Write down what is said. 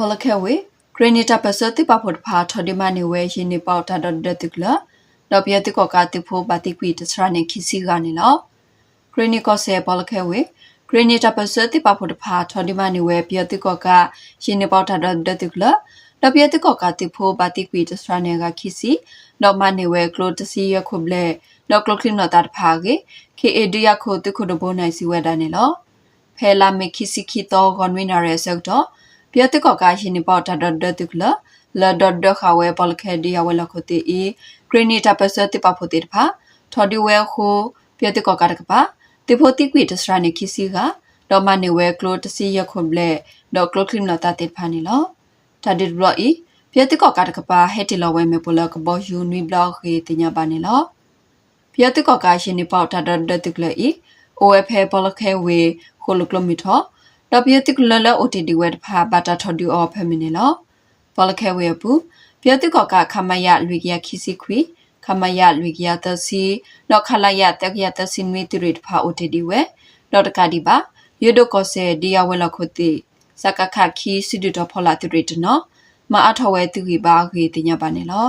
ဘောလခဲဝေဂရနီတာပစတိပဖို့ဖာထော်ဒီမနီဝဲရှင်နေပေါတာဒတ်တကလတော့ပြတိကောကတိဖို့ဘာတိကွီတစရနေခီစီကနေလောဂရနီကောဆေဘောလခဲဝေဂရနီတာပစတိပဖို့ဖာထော်ဒီမနီဝဲပြတိကောကရှင်နေပေါတာဒတ်တကလတော့ပြတိကောကတိဖို့ဘာတိကွီတစရနေကခီစီတော့မနီဝဲကလိုတစီရခုဘလေတော့ကလခလင်နတာဖာကေခေအေဒီယခိုတခုဒဘနိုင်စီဝဲဒါနေလောဖဲလာမီခီစီခီတော့ဂွန်ဝိနာရဲဆက်တော့ ပြတ်တကောကရှင်နေပေါ်တဒဒတုကလလဒဒခဝဲပလခဲဒီယဝဲလခတိအီဂရနီတာပစတိပဖို့တိဖာထော်ဒီဝဲခိုပြတ်တကောကတကပါတိဖို့တိကွေတစရနေခီစီကဒေါ်မနေဝဲကလိုတစီရခွန်ဘလက်ဒေါ်ကလိုခလင်နတာတိဖာနေလောတာဒီဘလအီပြတ်တကောကတကပါဟက်တီလဝဲမေပလကဘောယူနီဘလောက်ခေတင်ညာပါနေလောပြတ်တကောကရှင်နေပေါ်တဒဒတုကလအီ OFF ပလခဲဝေခိုလကလမီထော တပြတိကလလ OTD ဝဲတဖာဘာတာထော်ဒူအော်ဖမီနီလောပလခဲဝဲပူပြတိကောကခမယလွေကရခီစီခွီခမယလွေကရတစီနော်ခလာယတက်ကရတစီမီတူရတဖာ OTD ဝဲတော့တကဒီပါယဒကောဆေဒီယဝဲလခုတိစကခခီစီဒူတော်ဖလာတူရတနော်မအထောဝဲသူကြီးပါခေတညပါနေလော